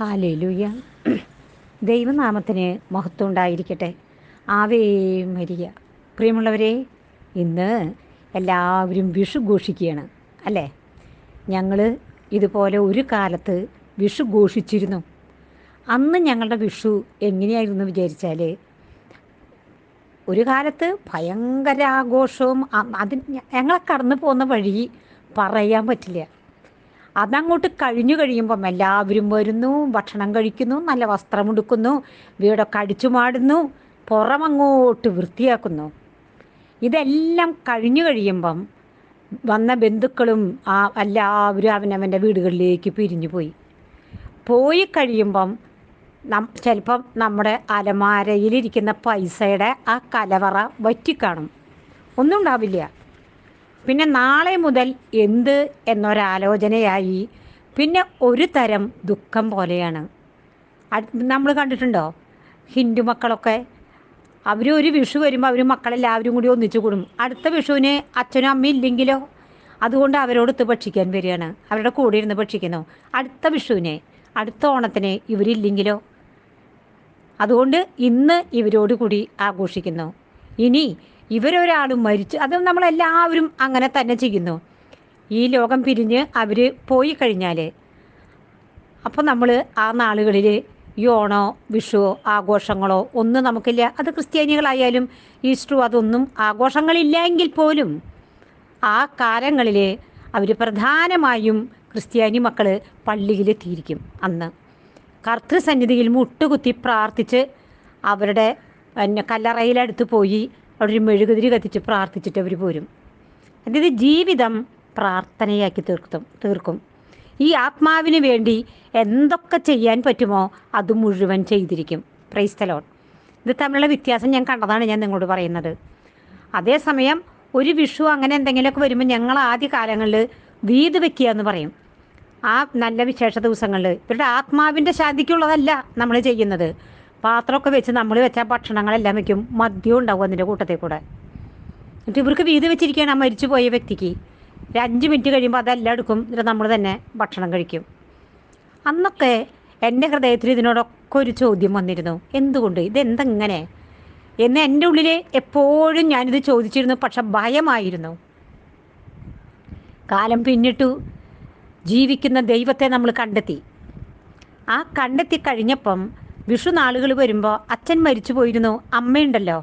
Hallelujah. ദൈവനാമത്തിന് മഹത്വം ഉണ്ടായിരിക്കട്ടെ ആവേ മരിയ. പ്രിയമുള്ളവരെ ഇന്ന് എല്ലാവരും വിഷു ഘോഷിക്കുകയാണ് അല്ലേ? ഞങ്ങൾ ഇതുപോലെ ഒരു കാലത്ത് വിഷു ഘോഷിച്ചിരുന്നു അന്ന് ഞങ്ങളുടെ വിഷു എങ്ങനെയായിരുന്നു വിചാരിച്ചാൽ ഒരു കാലത്ത് ഭയങ്കര ആഘോഷവും അതിന് ഞങ്ങളെ കടന്നു പോകുന്ന വഴി പറയാൻ പറ്റില്ല. അതങ്ങോട്ട് കഴിഞ്ഞു കഴിയുമ്പം എല്ലാവരും വരുന്നു ഭക്ഷണം കഴിക്കുന്നു നല്ല വസ്ത്രമുടുക്കുന്നു വീടൊക്കെ അടിച്ചു മാടുന്നു പുറമങ്ങോട്ട് വൃത്തിയാക്കുന്നു. ഇതെല്ലാം കഴിഞ്ഞു കഴിയുമ്പം വന്ന ബന്ധുക്കളും ആ എല്ലാവരും അവനവന്റെ വീടുകളിലേക്ക് പിരിഞ്ഞു പോയി. പോയി കഴിയുമ്പം നം ചിലപ്പം നമ്മുടെ അലമാരയിലിരിക്കുന്ന പൈസയുടെ ആ കലവറ വറ്റിക്കാണും. ഒന്നും ഉണ്ടാവില്ല. പിന്നെ നാളെ മുതൽ എന്ത് എന്നൊരാലോചനയായി. പിന്നെ ഒരു തരം ദുഃഖം പോലെയാണ്. നമ്മൾ കണ്ടിട്ടുണ്ടോ? ഹിന്ദു മക്കളൊക്കെ അവർ ഒരു വിഷു വരുമ്പോൾ അവർ മക്കളെല്ലാവരും കൂടി ഒന്നിച്ചു കൂടും. അടുത്ത വിഷുവിന് അച്ഛനും അമ്മയും ഇല്ലെങ്കിലോ? അതുകൊണ്ട് അവരോടൊത്ത് ഭക്ഷിക്കാൻ വരികയാണ്. അവരുടെ കൂടെ ഇരുന്ന് ഭക്ഷിക്കുന്നു. അടുത്ത വിഷുവിനെ അടുത്ത ഓണത്തിന് ഇവരില്ലെങ്കിലോ? അതുകൊണ്ട് ഇന്ന് ഇവരോട് കൂടി ആഘോഷിക്കുന്നു. ഇനി ഇവരൊരാൾ മരിച്ചു. അത് നമ്മളെല്ലാവരും അങ്ങനെ തന്നെ ചെയ്യുന്നു. ഈ ലോകം പിരിഞ്ഞ് അവർ പോയി കഴിഞ്ഞാൽ അപ്പോൾ നമ്മൾ ആ നാളുകളിൽ ഈ ഓണോ വിഷുവോ ആഘോഷങ്ങളോ ഒന്നും നമുക്കില്ല. അത് ക്രിസ്ത്യാനികളായാലും ഈസ്റ്ററോ അതൊന്നും ആഘോഷങ്ങളില്ല എങ്കിൽ പോലും ആ കാലങ്ങളിൽ അവർ പ്രധാനമായും ക്രിസ്ത്യാനി മക്കൾ പള്ളിയിലെത്തിയിരിക്കും അന്ന്. കർത്തൃസന്നിധിയിൽ മുട്ടുകുത്തി പ്രാർത്ഥിച്ച് അവരുടെ പിന്നെ കല്ലറയിലടുത്ത് പോയി അവിടെ ഒരു മെഴുകുതിരി കത്തിച്ച് പ്രാർത്ഥിച്ചിട്ട് അവർ പോരും. അതായത് ജീവിതം പ്രാർത്ഥനയാക്കി തീർക്കും തീർക്കും. ഈ ആത്മാവിന് വേണ്ടി എന്തൊക്കെ ചെയ്യാൻ പറ്റുമോ അത് മുഴുവൻ ചെയ്തിരിക്കും. പ്രൈസ്തലോൺ ഇത് തമ്മിലുള്ള വ്യത്യാസം ഞാൻ കണ്ടതാണ് ഞാൻ നിങ്ങളോട് പറയുന്നത്. അതേസമയം ഒരു വിഷു അങ്ങനെ എന്തെങ്കിലുമൊക്കെ വരുമ്പോൾ ഞങ്ങൾ ആദ്യ കാലങ്ങളിൽ വീത് വെക്കുക എന്ന് പറയും. ആ നല്ല വിശേഷ ദിവസങ്ങളിൽ ഇവരുടെ ആത്മാവിന്റെ ശാന്തിക്കുള്ളതല്ല നമ്മൾ ചെയ്യുന്നത്. പാത്രമൊക്കെ വെച്ച് നമ്മൾ വെച്ച ഭക്ഷണങ്ങളെല്ലാം വെക്കും. മദ്യം ഉണ്ടാവും അതിന്റെ കൂട്ടത്തിൽ കൂടെ. എന്നിട്ട് ഇവർക്ക് വീതി വെച്ചിരിക്കുകയാണ് ആ മരിച്ചു പോയ വ്യക്തിക്ക്. ഒരു അഞ്ച് മിനിറ്റ് കഴിയുമ്പോൾ അതെല്ലാം എടുക്കും. എന്നിട്ട് നമ്മൾ തന്നെ ഭക്ഷണം കഴിക്കും. അന്നൊക്കെ എന്റെ ഹൃദയത്തിൽ ഇതിനോടൊക്കെ ഒരു ചോദ്യം വന്നിരുന്നു. എന്തുകൊണ്ട്? ഇതെന്തെങ്ങനെ? എന്ന് എന്റെ ഉള്ളിൽ എപ്പോഴും ഞാനിത് ചോദിച്ചിരുന്നു. പക്ഷെ ഭയമായിരുന്നു. കാലം പിന്നിട്ടു ജീവിക്കുന്ന ദൈവത്തെ നമ്മൾ കണ്ടെത്തി. ആ കണ്ടെത്തി കഴിഞ്ഞപ്പം വിഷു നാളുകൾ വരുമ്പോൾ അച്ഛൻ മരിച്ചു പോയിരുന്നു അമ്മയുണ്ടല്ലോ.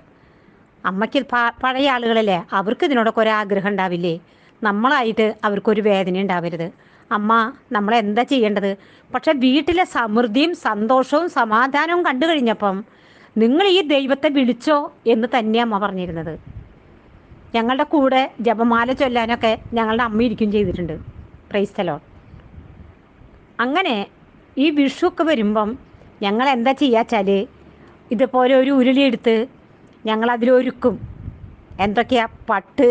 അമ്മയ്ക്ക് പഴയ ആളുകളല്ലേ അവർക്ക് ഇതിനോടൊക്കെ ഒരാഗ്രഹം ഉണ്ടാവില്ലേ? നമ്മളായിട്ട് അവർക്കൊരു വേദന ഉണ്ടാവരുത്. അമ്മ നമ്മൾ എന്താ ചെയ്യേണ്ടത്? പക്ഷെ വീട്ടിലെ സമൃദ്ധിയും സന്തോഷവും സമാധാനവും കണ്ടു കഴിഞ്ഞപ്പം നിങ്ങൾ ഈ ദൈവത്തെ വിളിച്ചോ എന്ന് തന്നെ അമ്മ പറഞ്ഞിരുന്നത്. ഞങ്ങളുടെ കൂടെ ജപമാല ചൊല്ലാനൊക്കെ ഞങ്ങളുടെ അമ്മ ഇരിക്കും ചെയ്തിട്ടുണ്ട്. പ്രൈസ്തലോ അങ്ങനെ ഈ വിഷുവൊക്കെ വരുമ്പം ഞങ്ങൾ എന്താ ചെയ്യാച്ചാൽ ഇതുപോലെ ഒരു ഉരുളിയെടുത്ത് ഞങ്ങൾ അതിലൊരുക്കും എന്തൊക്കെയാ? പട്ട്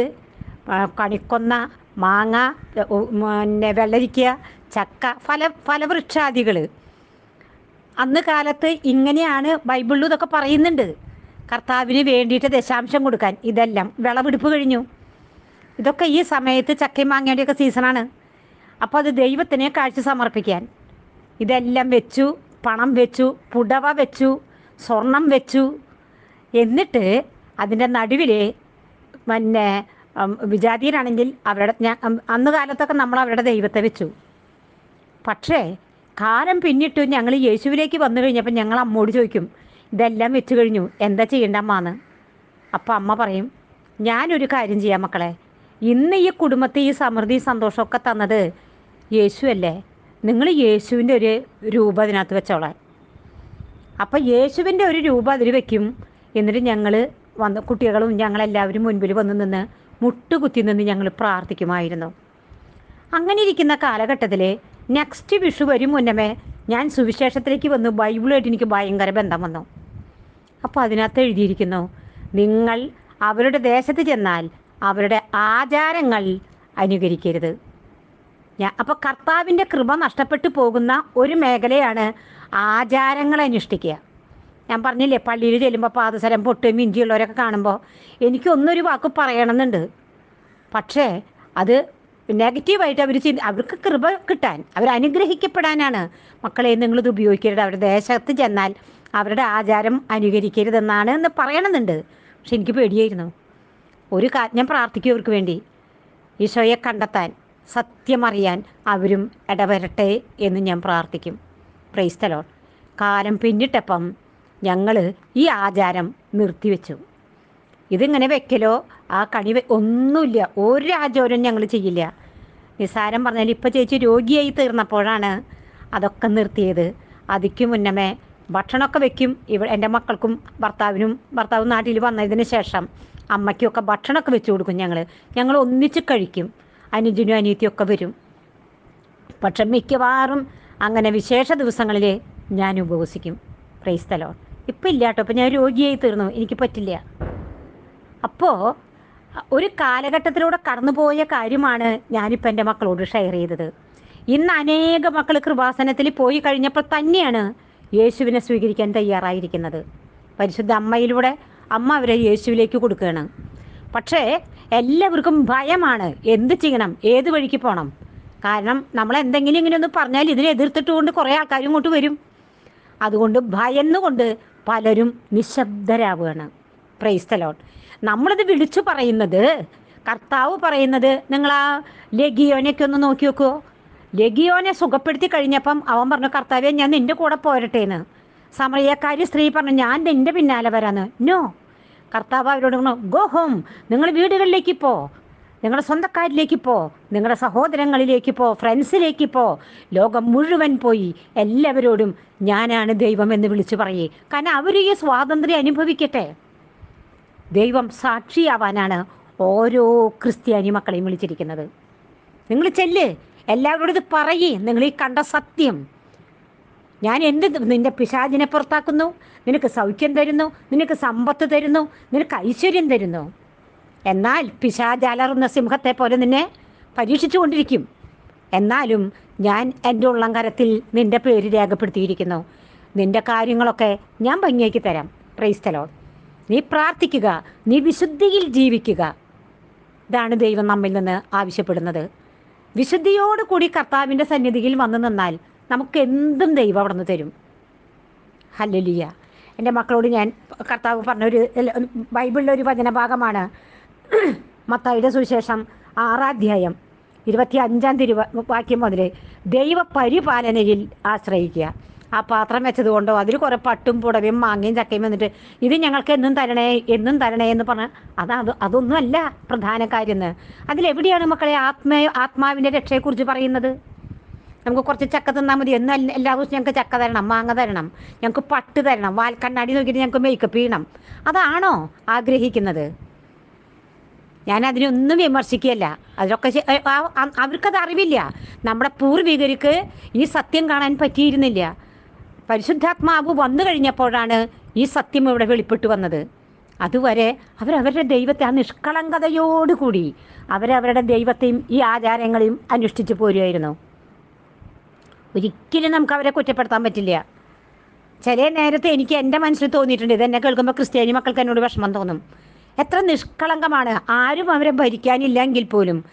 കണിക്കൊന്ന മാങ്ങ പിന്നെ വെള്ളരിക്ക ചക്ക ഫല ഫലവൃക്ഷാദികൾ അന്ന് കാലത്ത് ഇങ്ങനെയാണ് ബൈബിളിലും ഇതൊക്കെ പറയുന്നുണ്ട്. കർത്താവിന് വേണ്ടിയിട്ട് ദശാംശം കൊടുക്കാൻ. ഇതെല്ലാം വിളവെടുപ്പ് കഴിഞ്ഞു. ഇതൊക്കെ ഈ സമയത്ത് ചക്കയും മാങ്ങയുടെയൊക്കെ സീസണാണ്. അപ്പോൾ അത് ദൈവത്തിനെ കാഴ്ച സമർപ്പിക്കാൻ. ഇതെല്ലാം വെച്ചു. പണം വെച്ചു പുടവ വെച്ചു സ്വർണം വെച്ചു. എന്നിട്ട് അതിന്റെ നടുവിൽ പിന്നെ വിജാതിയിലാണെങ്കിൽ അവരുടെ ഞാൻ അന്ന് കാലത്തൊക്കെ നമ്മൾ അവരുടെ ദൈവത്തെ വെച്ചു. പക്ഷേ കാലം പിന്നിട്ട് ഞങ്ങൾ യേശുവിലേക്ക് വന്നു കഴിഞ്ഞപ്പോൾ ഞങ്ങൾ അമ്മോട് ചോദിക്കും ഇതെല്ലാം വെച്ചു കഴിഞ്ഞു എന്താ ചെയ്യേണ്ട അമ്മാന്ന്? അപ്പോൾ അമ്മ പറയും ഞാനൊരു കാര്യം ചെയ്യാം മക്കളെ. ഇന്ന് ഈ കുടുംബത്തെ ഈ സമൃദ്ധി സന്തോഷമൊക്കെ തന്നത് യേശു അല്ലേ നിങ്ങൾ യേശുവിന്റെ ഒരു രൂപം അതിനകത്ത് വെച്ചോളാൻ. അപ്പോൾ യേശുവിന്റെ ഒരു രൂപം അതിൽ വെക്കും. എന്നിട്ട് ഞങ്ങൾ വന്ന് കുട്ടികളും ഞങ്ങളെല്ലാവരും മുൻപിൽ വന്ന് നിന്ന് മുട്ടുകുത്തി നിന്ന് ഞങ്ങൾ പ്രാർത്ഥിക്കുമായിരുന്നു. അങ്ങനെ ഇരിക്കുന്ന കാലഘട്ടത്തിൽ നെക്സ്റ്റ് വിഷു വരും മുന്നമേ ഞാൻ സുവിശേഷത്തിലേക്ക് വന്ന്. ബൈബിളുമായിട്ട് എനിക്ക് ഭയങ്കര ബന്ധം വന്നു. അപ്പോൾ അതിനകത്ത് എഴുതിയിരിക്കുന്നു നിങ്ങൾ അവരുടെ ദേശത്ത് ചെന്നാൽ അവരുടെ ആചാരങ്ങൾ അനുകരിക്കരുത്. അപ്പോൾ കർത്താവിന്റെ കൃപ നഷ്ടപ്പെട്ടു പോകുന്ന ഒരു മേഖലയാണ് ആചാരങ്ങൾ അനുഷ്ഠിക്കുക. ഞാൻ പറഞ്ഞില്ലേ പള്ളിയിൽ ചെല്ലുമ്പോൾ പാദസരം പൊട്ട് മിഞ്ചിയുള്ളവരൊക്കെ കാണുമ്പോൾ എനിക്കൊന്നൊരു വാക്ക് പറയണമെന്നുണ്ട്. പക്ഷേ അത് നെഗറ്റീവായിട്ട് അവർ ചിന്ത അവർക്ക് കൃപ കിട്ടാൻ അവർ അനുഗ്രഹിക്കപ്പെടാനാണ് മക്കളെ നിങ്ങളിത് ഉപയോഗിക്കരുത്. അവരുടെ ദേശത്ത് ചെന്നാൽ അവരുടെ ആചാരം അനുകരിക്കരുതെന്നാണ് എന്ന് പറയണമെന്നുണ്ട്. പക്ഷെ എനിക്ക് പേടിയായിരുന്നു. ഒരു കാ ഞാൻ പ്രാർത്ഥിക്കും അവർക്ക് വേണ്ടി. ഈശോയെ കണ്ടെത്താൻ. സത്യമറിയാൻ അവരും ഇടവരട്ടെ എന്ന് ഞാൻ പ്രാർത്ഥിക്കും. പ്രൈസ്തലോൺ കാലം പിന്നിട്ടപ്പം ഞങ്ങൾ ഈ ആചാരം നിർത്തിവെച്ചു. ഇതിങ്ങനെ വെക്കലോ? ആ കണി ഒന്നുമില്ല. ഒരു ആചാരവും ഞങ്ങൾ ചെയ്യില്ല. നിസ്സാരം പറഞ്ഞാൽ ഇപ്പം ചേച്ചി രോഗിയായി തീർന്നപ്പോഴാണ് അതൊക്കെ നിർത്തിയത്. അതിക്ക് മുന്നമേ ഭക്ഷണമൊക്കെ വെക്കും. ഇവ എന്റെ മക്കൾക്കും ഭർത്താവിനും ഭർത്താവ് നാട്ടിൽ വന്നതിന് ശേഷം അമ്മയ്ക്കൊക്കെ ഭക്ഷണമൊക്കെ വെച്ച് കൊടുക്കും ഞങ്ങൾ ഞങ്ങൾ ഒന്നിച്ച് കഴിക്കും. അനുജനും അനിയത്തിയൊക്കെ വരും. പക്ഷെ മിക്കവാറും അങ്ങനെ വിശേഷ ദിവസങ്ങളിൽ ഞാൻ ഉപവസിക്കും. പ്രൈസ്തലോ ഇപ്പം ഇല്ല കേട്ടോ. ഇപ്പം ഞാൻ രോഗിയായി തീർന്നു. എനിക്ക് പറ്റില്ല. അപ്പോൾ ഒരു കാലഘട്ടത്തിലൂടെ കടന്നുപോയ കാര്യമാണ് ഞാനിപ്പോൾ എന്റെ മക്കളോട് ഷെയർ ചെയ്തത്. ഇന്ന് അനേക മക്കൾ കൃപാസനത്തിൽ പോയി കഴിഞ്ഞപ്പോൾ തന്നെയാണ് യേശുവിനെ സ്വീകരിക്കാൻ തയ്യാറായിരിക്കുന്നത്. പരിശുദ്ധ അമ്മയിലൂടെ അമ്മ അവരെ യേശുവിലേക്ക് കൊടുക്കുകയാണ്. പക്ഷേ എല്ലാവർക്കും ഭയമാണ്. എന്ത് ചെയ്യണം? ഏത് വഴിക്ക് പോകണം കാരണം നമ്മൾ എന്തെങ്കിലും ഇങ്ങനെ ഒന്ന് പറഞ്ഞാൽ ഇതിനെ എതിർത്തിട്ട് കൊണ്ട് കുറേ ആൾക്കാരും ഇങ്ങോട്ട് വരും. അതുകൊണ്ട് ഭയന്നുകൊണ്ട് പലരും നിശബ്ദരാവുകയാണ്. പ്രൈസ്തലോൺ നമ്മളിത് വിളിച്ചു പറയുന്നത് കർത്താവ് പറയുന്നത് നിങ്ങൾ ആ ലഗിയോനെയൊക്കെ ഒന്ന് നോക്കി നോക്കുമോ ലഗിയോനെ സുഖപ്പെടുത്തി കഴിഞ്ഞപ്പം അവൻ പറഞ്ഞു കർത്താവെ ഞാൻ നിന്റെ കൂടെ പോരട്ടെ എന്ന് സമറിയക്കാരി സ്ത്രീ പറഞ്ഞു ഞാൻ നിന്റെ പിന്നാലെ വരാന്ന്. നോ കർത്താവ് അവരോട് ഗോ ഹോം നിങ്ങൾ വീടുകളിലേക്ക് പോ. നിങ്ങളുടെ സ്വന്തക്കാരിലേക്ക് പോ. നിങ്ങളുടെ സഹോദരങ്ങളിലേക്ക് പോ. ഫ്രണ്ട്സിലേക്ക് പോ. ലോകം മുഴുവൻ പോയി. എല്ലാവരോടും ഞാനാണ് ദൈവം എന്ന് വിളിച്ചു പറയേ. കാരണം അവർ ഈ സ്വാതന്ത്ര്യം അനുഭവിക്കട്ടെ. ദൈവം സാക്ഷിയാവാനാണ് ഓരോ ക്രിസ്ത്യാനി മക്കളെയും വിളിച്ചിരിക്കുന്നത്. നിങ്ങൾ ചെല്ല്. എല്ലാവരോടും ഇത് പറയേ. നിങ്ങൾ ഈ കണ്ട സത്യം. ഞാൻ എന്ത് നിന്റെ പിശാചിനെ പുറത്താക്കുന്നു? നിനക്ക് സൗഖ്യം തരുന്നു? നിനക്ക് സമ്പത്ത് തരുന്നു? നിനക്ക് ഐശ്വര്യം തരുന്നു? എന്നാൽ പിശാജ് അലറുന്ന സിംഹത്തെ പോലെ നിന്നെ പരീക്ഷിച്ചു കൊണ്ടിരിക്കും എന്നാലും ഞാൻ എന്റെ ഉള്ളംകരത്തിൽ നിന്റെ പേര് രേഖപ്പെടുത്തിയിരിക്കുന്നു. നിന്റെ കാര്യങ്ങളൊക്കെ ഞാൻ ഭംഗിയാക്കി തരാം. പ്രൈസ്തലോ നീ പ്രാർത്ഥിക്കുക. നീ വിശുദ്ധിയിൽ ജീവിക്കുക. ഇതാണ് ദൈവം നമ്മിൽ നിന്ന് ആവശ്യപ്പെടുന്നത്. വിശുദ്ധിയോടുകൂടി കർത്താവിന്റെ സന്നിധിയിൽ വന്നു നിന്നാൽ നമുക്ക് എന്തും ദൈവം അവിടെ നിന്ന് തരും. ഹല്ലലിയ. എന്റെ മക്കളോട് ഞാൻ കർത്താവ് പറഞ്ഞൊരു ബൈബിളിലെ ഒരു വചനഭാഗമാണ്. മത്തായിയുടെ സുവിശേഷം ആറാധ്യായം ഇരുപത്തി അഞ്ചാം തിരുവ വാക്യം മുതൽ ദൈവ പരിപാലനയിൽ ആശ്രയിക്കുക. ആ പാത്രം വെച്ചത് കൊണ്ടോ അതിൽ കുറേ പട്ടും പുടവയും മാങ്ങയും ചക്കയും വന്നിട്ട് ഇത് ഞങ്ങൾക്ക് എന്നും തരണേ എന്നും തരണേ എന്ന് പറഞ്ഞാൽ അതാത് അത് അതൊന്നുമല്ല പ്രധാന കാര്യം എന്ന്. അതിലെവിടെയാണ് മക്കളെ ആത്മ ആത്മാവിന്റെ രക്ഷയെക്കുറിച്ച് പറയുന്നത്? നമുക്ക് കുറച്ച് ചക്ക തിന്നാൽ മതി. എന്നും എല്ലാ- ദിവസവും ഞങ്ങൾക്ക് ചക്ക തരണം മാങ്ങ തരണം ഞങ്ങൾക്ക് പട്ട് തരണം വാൽക്കണ്ണാടി നോക്കിയിട്ട് ഞങ്ങൾക്ക് മേക്കപ്പ് ചെയ്യണം അതാണോ ആഗ്രഹിക്കുന്നത്? ഞാൻ അതിനൊന്നും വിമർശിക്കുകയല്ല. അതിലൊക്കെ അവർക്കത് അറിവില്ല. നമ്മുടെ പൂർവികർക്ക് ഈ സത്യം കാണാൻ പറ്റിയിരുന്നില്ല. പരിശുദ്ധാത്മാവ് വന്നു കഴിഞ്ഞപ്പോഴാണ് ഈ സത്യം ഇവിടെ വെളിപ്പെട്ടു വന്നത്. അതുവരെ അവരവരുടെ ദൈവത്തെ ആ നിഷ്കളങ്കതയോടുകൂടി അവരവരുടെ ദൈവത്തെയും ഈ ആചാരങ്ങളെയും അനുഷ്ഠിച്ചു പോരുമായിരുന്നു ഒരിക്കലും നമുക്ക് അവരെ കുറ്റപ്പെടുത്താൻ പറ്റില്ല. ചില നേരത്തെ എനിക്ക് എന്റെ മനസ്സിൽ തോന്നിയിട്ടുണ്ട് ഇതെന്നെ കേൾക്കുമ്പോൾ ക്രിസ്ത്യാനി മക്കൾക്ക് എന്നോട് വിഷമം തോന്നും. എത്ര നിഷ്കളങ്കമാണ്. ആരും അവരെ ഭരിക്കാനില്ലെങ്കിൽ പോലും.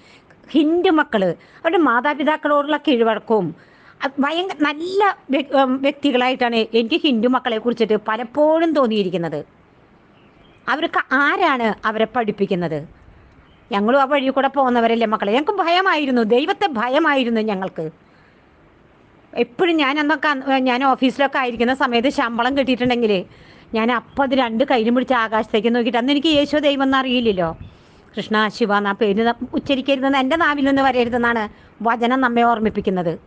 ഹിന്ദു മക്കൾ അവരുടെ മാതാപിതാക്കളോടുള്ള കീഴ്വഴക്കവും ഭയങ്കര നല്ല വ്യക്തികളായിട്ടാണ് എനിക്ക് ഹിന്ദു മക്കളെ കുറിച്ചിട്ട് പലപ്പോഴും തോന്നിയിരിക്കുന്നത്. അവർക്ക് ആരാണ് അവരെ പഠിപ്പിക്കുന്നത്? ഞങ്ങളും ആ വഴി കൂടെ പോകുന്നവരല്ലേ മക്കളെ? ഞങ്ങൾക്ക് ഭയമായിരുന്നു ദൈവത്തെ ഭയമായിരുന്നു ഞങ്ങൾക്ക്. എപ്പോഴും ഞാൻ അന്നൊക്കെ ഞാൻ ഓഫീസിലൊക്കെ ആയിരിക്കുന്ന സമയത്ത് ശമ്പളം കിട്ടിയിട്ടുണ്ടെങ്കിൽ ഞാൻ അപ്പം അത് രണ്ട് കയ്യിലും പിടിച്ച് ആകാശത്തേക്ക് നോക്കിയിട്ട് അന്ന് എനിക്ക് യേശോ ദൈവം എന്ന് അറിയില്ലല്ലോ. കൃഷ്ണ ശിവ എന്ന പേര് ഉച്ചരിക്കരുതെന്ന് എന്റെ നാവിൽ നിന്ന് വരരുതെന്നാണ് വചനം നമ്മെ ഓർമ്മിപ്പിക്കുന്നത്.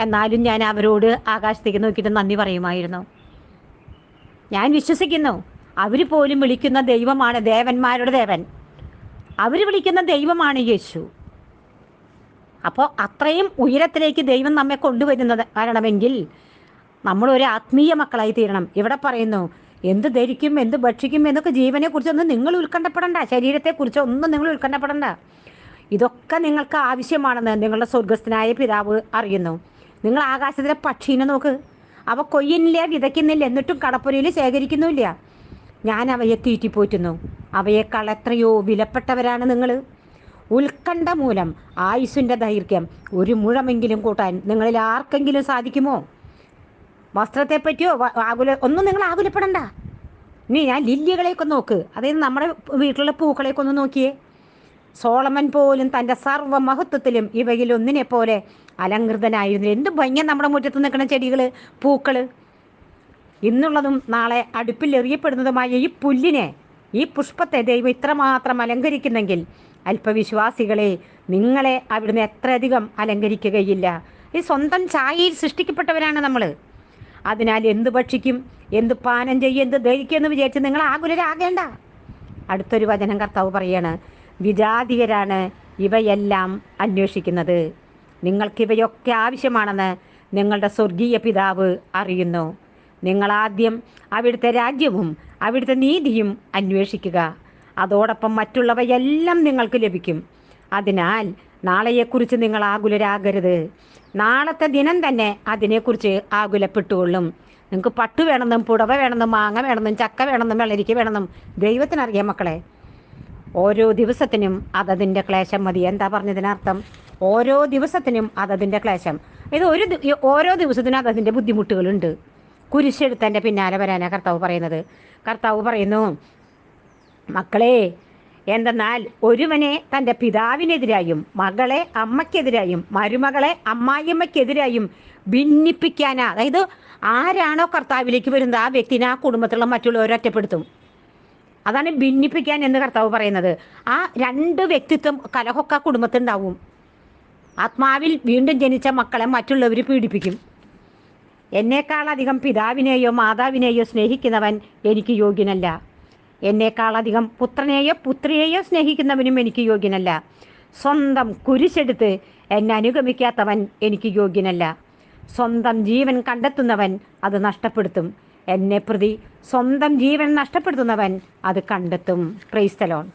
എന്നാലും ഞാൻ അവരോട് ആകാശത്തേക്ക് നോക്കിയിട്ട് നന്ദി പറയുമായിരുന്നു. ഞാൻ വിശ്വസിക്കുന്നു അവർ പോലും വിളിക്കുന്ന ദൈവമാണ് ദേവന്മാരുടെ ദേവൻ. അവർ വിളിക്കുന്ന ദൈവമാണ് യേശു. അപ്പോൾ അത്രയും ഉയരത്തിലേക്ക് ദൈവം നമ്മെ കൊണ്ടുവരുന്നത് വരണമെങ്കിൽ നമ്മളൊരു ആത്മീയ മക്കളായി തീരണം. ഇവിടെ പറയുന്നു എന്ത് ധരിക്കും എന്ത് ഭക്ഷിക്കും എന്നൊക്കെ ജീവനെക്കുറിച്ചൊന്നും നിങ്ങൾ ഉത്കണ്ഠപ്പെടണ്ട. ശരീരത്തെക്കുറിച്ച് ഒന്നും നിങ്ങൾ ഉത്കണ്ഠപ്പെടണ്ട. ഇതൊക്കെ നിങ്ങൾക്ക് ആവശ്യമാണെന്ന് നിങ്ങളുടെ സ്വർഗസ്ഥനായ പിതാവ് അറിയുന്നു. നിങ്ങൾ ആകാശത്തിലെ പക്ഷീനെ നോക്ക്. അവ കൊയ്യുന്നില്ല വിതയ്ക്കുന്നില്ല എന്നിട്ടും കടപ്പുരയിൽ ശേഖരിക്കുന്നുമില്ല. ഞാൻ അവയെ തീറ്റിപ്പോറ്റുന്നു. അവയേക്കാൾ എത്രയോ വിലപ്പെട്ടവരാണ് നിങ്ങൾ. ഉത്കണ്ഠ മൂലം ആയുസ്സിന്റെ ദൈർഘ്യം ഒരു മുഴമെങ്കിലും കൂട്ടാൻ നിങ്ങളിൽ ആർക്കെങ്കിലും സാധിക്കുമോ? വസ്ത്രത്തെ പറ്റിയോ ആകുല ഒന്നും നിങ്ങൾ ആകുലപ്പെടണ്ട. ഇനി ഞാൻ ലില്ലികളെയൊക്കെ നോക്ക്. അതായത് നമ്മുടെ വീട്ടിലുള്ള പൂക്കളെയൊക്കെ ഒന്ന് നോക്കിയേ. സോളമൻ പോലും തന്റെ സർവ മഹത്വത്തിലും ഇവയിൽ ഒന്നിനെ പോലെ അലങ്കൃതനായിരുന്നു. എന്ത് ഭംഗി നമ്മുടെ മുറ്റത്ത് നിൽക്കുന്ന ചെടികൾ പൂക്കൾ ഇന്നുള്ളതും നാളെ അടുപ്പിൽ എറിയപ്പെടുന്നതുമായ ഈ പുല്ലിനെ ഈ പുഷ്പത്തെ ദൈവം ഇത്രമാത്രം അലങ്കരിക്കുന്നെങ്കിൽ അല്പവിശ്വാസികളെ നിങ്ങളെ അവിടുന്ന് എത്രയധികം അലങ്കരിക്കുകയില്ല. ഈ സ്വന്തം ചായയിൽ സൃഷ്ടിക്കപ്പെട്ടവരാണ് നമ്മൾ അതിനാൽ എന്ത് ഭക്ഷിക്കും എന്ത് പാനം ചെയ്യും എന്ത് ധരിക്കും എന്ന് വിചാരിച്ച് നിങ്ങൾ ആകുലരാകേണ്ട. അടുത്തൊരു വചനം കർത്താവ് പറയാണ് വിജാതികരാണ് ഇവയെല്ലാം അന്വേഷിക്കുന്നത്. നിങ്ങൾക്കിവയൊക്കെ ആവശ്യമാണെന്ന് നിങ്ങളുടെ സ്വർഗീയ പിതാവ് അറിയുന്നു. നിങ്ങളാദ്യം അവിടുത്തെ രാജ്യവും അവിടുത്തെ നീതിയും അന്വേഷിക്കുക. അതോടൊപ്പം മറ്റുള്ളവയെല്ലാം നിങ്ങൾക്ക് ലഭിക്കും. അതിനാൽ നാളെയെക്കുറിച്ച് നിങ്ങൾ ആകുലരാകരുത്. നാളത്തെ ദിനം തന്നെ അതിനെക്കുറിച്ച് ആകുലപ്പെട്ടുകൊള്ളും. നിങ്ങൾക്ക് പട്ടു വേണമെന്നും പുടവ വേണമെന്നും മാങ്ങ വേണമെന്നും ചക്ക വേണമെന്നും വെള്ളരിക്ക വേണമെന്നും ദൈവത്തിനറിയാം മക്കളെ. ഓരോ ദിവസത്തിനും അതതിന്റെ ക്ലേശം മതി. എന്താ പറഞ്ഞതിനർത്ഥം? ഓരോ ദിവസത്തിനും അതതിന്റെ ക്ലേശം. ഇത് ഒരു ഓരോ ദിവസത്തിനും അതതിന്റെ ബുദ്ധിമുട്ടുകളുണ്ട്. കുരിശെടുത്തന്റെ പിന്നാലെ വരാനാണ് കർത്താവ് പറയുന്നത്. കർത്താവ് പറയുന്നു മക്കളെ എന്തെന്നാൽ ഒരുവനെ തന്റെ പിതാവിനെതിരായും മകളെ അമ്മയ്ക്കെതിരായും മരുമകളെ അമ്മായിയമ്മയ്ക്കെതിരായും ഭിന്നിപ്പിക്കാനാ. അതായത് ആരാണോ കർത്താവിലേക്ക് വരുന്നത് ആ വ്യക്തിനെ ആ കുടുംബത്തിലുള്ള മറ്റുള്ളവരെ ഒറ്റപ്പെടുത്തും. അതാണ് ഭിന്നിപ്പിക്കാൻ എന്ന് കർത്താവ് പറയുന്നത്. ആ രണ്ട് വ്യക്തിത്വം കലഹൊക്കെ കുടുംബത്തിനുണ്ടാവും ആത്മാവിൽ വീണ്ടും ജനിച്ച മക്കളെ മറ്റുള്ളവർ പീഡിപ്പിക്കും. എന്നേക്കാളധികം പിതാവിനെയോ മാതാവിനെയോ സ്നേഹിക്കുന്നവൻ എനിക്ക് യോഗ്യനല്ല. എന്നേക്കാളധികം പുത്രനെയോ പുത്രിയെയോ സ്നേഹിക്കുന്നവനും എനിക്ക് യോഗ്യനല്ല. സ്വന്തം കുരിശെടുത്ത് എന്നെ അനുഗമിക്കാത്തവൻ എനിക്ക് യോഗ്യനല്ല. സ്വന്തം ജീവൻ കണ്ടെത്തുന്നവൻ അത് നഷ്ടപ്പെടുത്തും. എന്നെ പ്രതി സ്വന്തം ജീവൻ നഷ്ടപ്പെടുത്തുന്നവൻ അത് കണ്ടെത്തും. ക്രൈസ്തലോൺ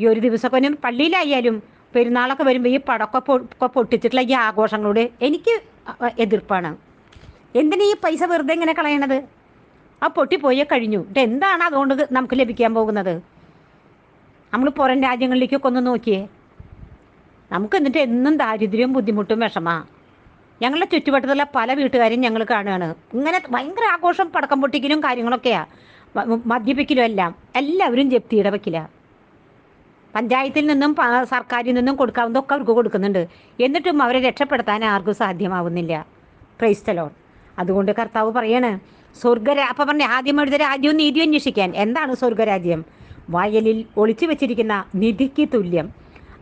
ഈ ഒരു ദിവസമൊക്കെ പള്ളിയിലായാലും പെരുന്നാളൊക്കെ വരുമ്പോൾ ഈ പടക്ക പൊ പൊട്ടിച്ചിട്ടുള്ള ഈ ആഘോഷങ്ങളോട് എനിക്ക് എതിർപ്പാണ്. എന്തിനാ ഈ പൈസ വെറുതെ ഇങ്ങനെ കളയണത്? ആ പൊട്ടിപ്പോയേ കഴിഞ്ഞു. എന്താണ് അതുകൊണ്ട് നമുക്ക് ലഭിക്കാൻ പോകുന്നത്? നമ്മൾ പുറം രാജ്യങ്ങളിലേക്കൊക്കെ ഒന്ന് നോക്കിയേ. നമുക്ക് എന്നിട്ട് എന്നും ദാരിദ്ര്യവും ബുദ്ധിമുട്ടും വിഷമാ. ഞങ്ങളുടെ ചുറ്റുവട്ടത്തുള്ള പല വീട്ടുകാരും ഞങ്ങൾ കാണുകയാണ്. ഇങ്ങനെ ഭയങ്കര ആഘോഷം പടക്കം പൊട്ടിക്കലും കാര്യങ്ങളൊക്കെയാ. മദ്യപിക്കലും എല്ലാം. എല്ലാവരും ജപ്തിയുടെ വയ്ക്കില്ല പഞ്ചായത്തിൽ നിന്നും സർക്കാരിൽ നിന്നും കൊടുക്കാവുന്നതൊക്കെ അവർക്ക് കൊടുക്കുന്നുണ്ട്. എന്നിട്ടും അവരെ രക്ഷപ്പെടുത്താൻ ആർക്കും സാധ്യമാവുന്നില്ല. ക്രൈസ്തലോൺ അതുകൊണ്ട് കർത്താവ് പറയാണ് സ്വർഗരാ അപ്പം പറഞ്ഞ ആദ്യം എഴുത രാജ്യവും നീതി അന്വേഷിക്കാൻ. എന്താണ് സ്വർഗരാജ്യം? വയലിൽ ഒളിച്ചു വെച്ചിരിക്കുന്ന നിധിക്ക് തുല്യം.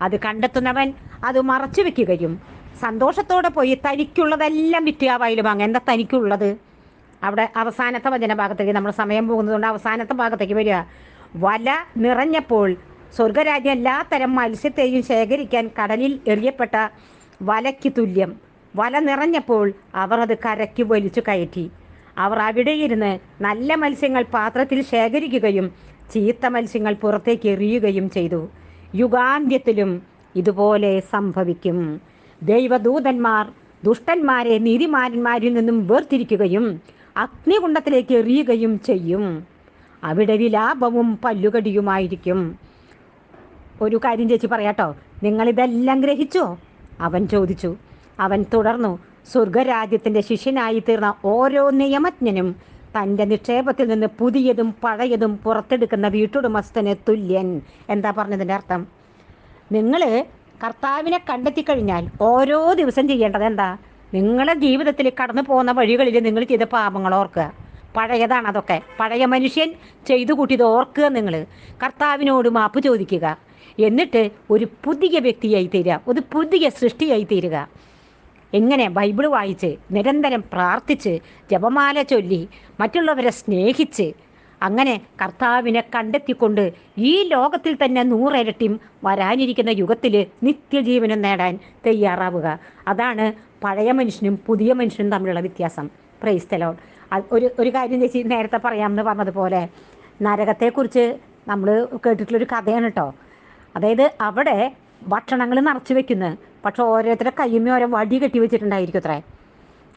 അത് കണ്ടെത്തുന്നവൻ അത് മറച്ചു വെക്കുകയും സന്തോഷത്തോടെ പോയി തനിക്കുള്ളതെല്ലാം വിറ്റ് ആ വയൽ വാങ്ങുക. എന്താ തനിക്കുള്ളത്? അവിടെ അവസാനത്തെ വചന ഭാഗത്തേക്ക് നമ്മൾ സമയം പോകുന്നതുകൊണ്ട് അവസാനത്തെ ഭാഗത്തേക്ക് വരിക. വല നിറഞ്ഞപ്പോൾ സ്വർഗരാജ്യം എല്ലാ തരം മത്സ്യത്തെയും ശേഖരിക്കാൻ കടലിൽ എറിയപ്പെട്ട വലയ്ക്ക് തുല്യം. വല നിറഞ്ഞപ്പോൾ അവർ അത് കരയ്ക്ക് വലിച്ചു കയറ്റി. അവർ അവിടെ ഇരുന്ന് നല്ല മത്സ്യങ്ങൾ പാത്രത്തിൽ ശേഖരിക്കുകയും ചീത്ത മത്സ്യങ്ങൾ പുറത്തേക്ക് എറിയുകയും ചെയ്തു. യുഗാന്ത്യത്തിലും ഇതുപോലെ സംഭവിക്കും. ദൈവദൂതന്മാർ ദുഷ്ടന്മാരെ നീതിമാന്മാരിൽ നിന്നും വേർതിരിക്കുകയും അഗ്നികുണ്ടത്തിലേക്ക് എറിയുകയും ചെയ്യും. അവിടെ വിലാപവും പല്ലുകടിയുമായിരിക്കും. ഒരു കാര്യം ചേച്ചി പറയാട്ടോ. നിങ്ങളിതെല്ലാം ഗ്രഹിച്ചോ? അവൻ ചോദിച്ചു. അവൻ തുടർന്നു സ്വർഗരാജ്യത്തിന്റെ ശിഷ്യനായി തീർന്ന ഓരോ നിയമജ്ഞനും തന്റെ നിക്ഷേപത്തിൽ നിന്ന് പുതിയതും പഴയതും പുറത്തെടുക്കുന്ന വീട്ടുടമസ്ഥന് തുല്യൻ. എന്താ പറഞ്ഞതിന്റെ അർത്ഥം? നിങ്ങൾ കർത്താവിനെ കണ്ടെത്തി കഴിഞ്ഞാൽ ഓരോ ദിവസം ചെയ്യേണ്ടത് എന്താ? നിങ്ങളുടെ ജീവിതത്തിൽ കടന്നു പോകുന്ന വഴികളിൽ നിങ്ങൾ ചെയ്ത പാപങ്ങൾ ഓർക്കുക. പഴയതാണ് അതൊക്കെ. പഴയ മനുഷ്യൻ ചെയ്തു കൂട്ടിയത് ഓർക്കുക നിങ്ങൾ കർത്താവിനോട് മാപ്പ് ചോദിക്കുക. എന്നിട്ട് ഒരു പുതിയ വ്യക്തിയായി തീരുക ഒരു പുതിയ സൃഷ്ടിയായി തീരുക എങ്ങനെ ബൈബിൾ വായിച്ച് നിരന്തരം പ്രാർത്ഥിച്ച് ജപമാല ചൊല്ലി മറ്റുള്ളവരെ സ്നേഹിച്ച് അങ്ങനെ കർത്താവിനെ കണ്ടെത്തിക്കൊണ്ട് ഈ ലോകത്തിൽ തന്നെ നൂറിരട്ടിയും വരാനിരിക്കുന്ന യുഗത്തിൽ നിത്യജീവനം നേടാൻ തയ്യാറാവുക. അതാണ് പഴയ മനുഷ്യനും പുതിയ മനുഷ്യനും തമ്മിലുള്ള വ്യത്യാസം. പ്രൈസ്തലോൺ ഒരു ഒരു കാര്യം ചേച്ചി നേരത്തെ പറയാമെന്ന് പറഞ്ഞതുപോലെ നരകത്തെക്കുറിച്ച് നമ്മൾ കേട്ടിട്ടുള്ളൊരു കഥയാണ് കേട്ടോ അതായത് അവിടെ ഭക്ഷണങ്ങൾ നിറച്ചു വെക്കുന്നത് പക്ഷെ ഓരോരുത്തരുടെ കയ്യുമ്മ ഓരോ വടി കെട്ടി വെച്ചിട്ടുണ്ടായിരിക്കും അത്രേ.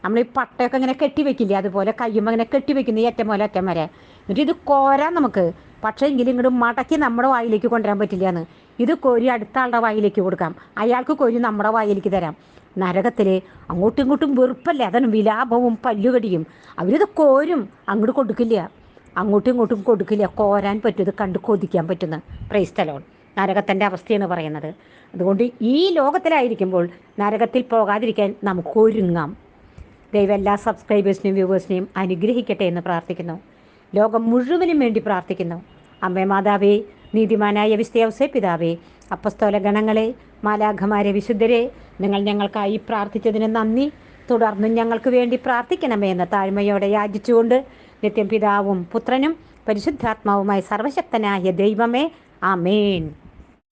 നമ്മൾ ഈ പട്ടയൊക്കെ ഇങ്ങനെ കെട്ടി വെക്കില്ലേ? അതുപോലെ കയ്യുമ്മ ഇങ്ങനെ കെട്ടി വെക്കുന്നു ഈ അറ്റം പോലെ അറ്റം വരെ. എന്നിട്ട് ഇത് കോരാൻ നമുക്ക്. പക്ഷേ എങ്കിലും ഇങ്ങോട്ട് മടക്കി നമ്മുടെ വായിലേക്ക് കൊണ്ടുവരാൻ പറ്റില്ല എന്ന് ഇത് കോരി അടുത്ത ആളുടെ വായിലേക്ക് കൊടുക്കാം. അയാൾക്ക് കോരി നമ്മുടെ വായിലേക്ക് തരാം. നരകത്തിൽ അങ്ങോട്ടും ഇങ്ങോട്ടും വെറുപ്പല്ലേ? അതാണ് വിലാപവും പല്ലുകടിയും. അവരിത് കോരും. അങ്ങോട്ട് കൊടുക്കില്ല. അങ്ങോട്ടും ഇങ്ങോട്ടും കൊടുക്കില്ല. കോരാൻ പറ്റും. ഇത് കണ്ട് കൊതിക്കാൻ പറ്റുന്ന. പ്രൈസ്തലോൺ നരകത്തിന്റെ അവസ്ഥയെന്ന് പറയുന്നത്. അതുകൊണ്ട് ഈ ലോകത്തിലായിരിക്കുമ്പോൾ നരകത്തിൽ പോകാതിരിക്കാൻ നമുക്ക് ഒരുങ്ങാം. ദൈവം എല്ലാ സബ്സ്ക്രൈബേഴ്സിനെയും വ്യൂവേഴ്സിനെയും അനുഗ്രഹിക്കട്ടെ എന്ന് പ്രാർത്ഥിക്കുന്നു. ലോകം മുഴുവനും വേണ്ടി പ്രാർത്ഥിക്കുന്നു. അമ്മേ മാതാവേ നീതിമാനായ വിസ്തയവസേ പിതാവേ അപ്പസ്തോല ഗണങ്ങളെ മാലാഖമാരെ വിശുദ്ധരെ നിങ്ങൾ ഞങ്ങൾക്കായി പ്രാർത്ഥിച്ചതിന് നന്ദി. തുടർന്നും ഞങ്ങൾക്ക് വേണ്ടി പ്രാർത്ഥിക്കണമേ എന്ന താഴ്മയോടെ യാചിച്ചുകൊണ്ട് നിത്യം പിതാവും പുത്രനും പരിശുദ്ധാത്മാവുമായി സർവശക്തനായ ദൈവമേ ആമേൻ.